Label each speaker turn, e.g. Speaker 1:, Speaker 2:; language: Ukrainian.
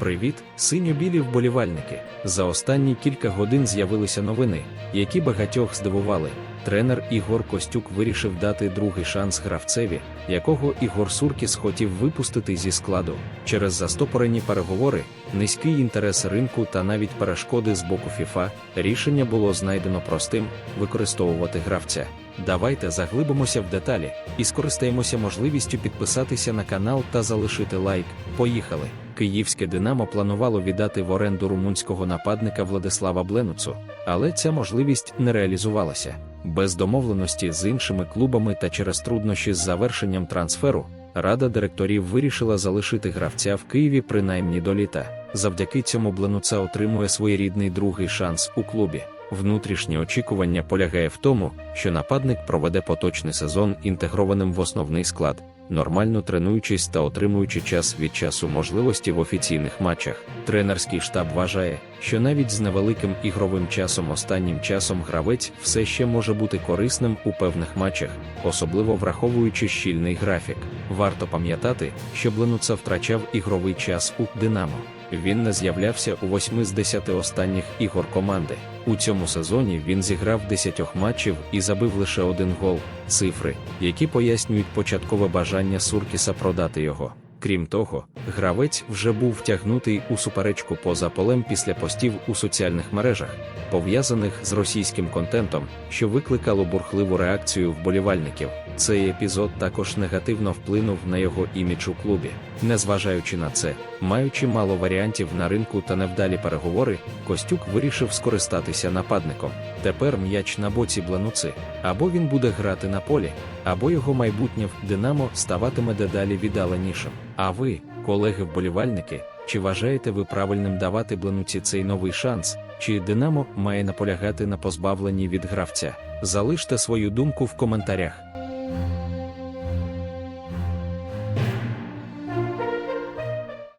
Speaker 1: Привіт, синьо-білі вболівальники. За останні кілька годин з'явилися новини, які багатьох здивували. Тренер Ігор Костюк вирішив дати другий шанс гравцеві, якого Ігор Суркіс хотів випустити зі складу. Через застопорені переговори, низький інтерес ринку та навіть перешкоди з боку ФІФА, рішення було знайдено простим використовувати гравця. Давайте заглибимося в деталі і скористаємося можливістю підписатися на канал та залишити лайк. Поїхали! Київське Динамо планувало віддати в оренду румунського нападника Владислава Бленуцу, але ця можливість не реалізувалася. Без домовленості з іншими клубами та через труднощі з завершенням трансферу, рада директорів вирішила залишити гравця в Києві принаймні до літа. Завдяки цьому Бленуца отримує своєрідний другий шанс у клубі. Внутрішнє очікування полягає в тому, що нападник проведе поточний сезон інтегрованим в основний склад, нормально тренуючись та отримуючи час від часу можливості в офіційних матчах. Тренерський штаб вважає, що навіть з невеликим ігровим часом останнім часом гравець все ще може бути корисним у певних матчах, особливо враховуючи щільний графік. Варто пам'ятати, що Бленуца втрачав ігровий час у Динамо. Він не з'являвся у восьми з 10 останніх ігор команди. У цьому сезоні він зіграв 10 матчів і забив лише один гол, цифри, які пояснюють початкове бажання Суркіса продати його. Крім того, гравець вже був втягнутий у суперечку поза полем після постів у соціальних мережах, пов'язаних з російським контентом, що викликало бурхливу реакцію вболівальників. Цей епізод також негативно вплинув на його імідж у клубі. Незважаючи на це, маючи мало варіантів на ринку та невдалі переговори, Костюк вирішив скористатися нападником. Тепер м'яч на боці Бленуци, або він буде грати на полі, або його майбутнє в Динамо ставатиме дедалі віддаленішим. А ви, колеги-вболівальники, чи вважаєте ви правильним давати Бленуці цей новий шанс? Чи Динамо має наполягати на позбавленні від гравця? Залиште свою думку в коментарях.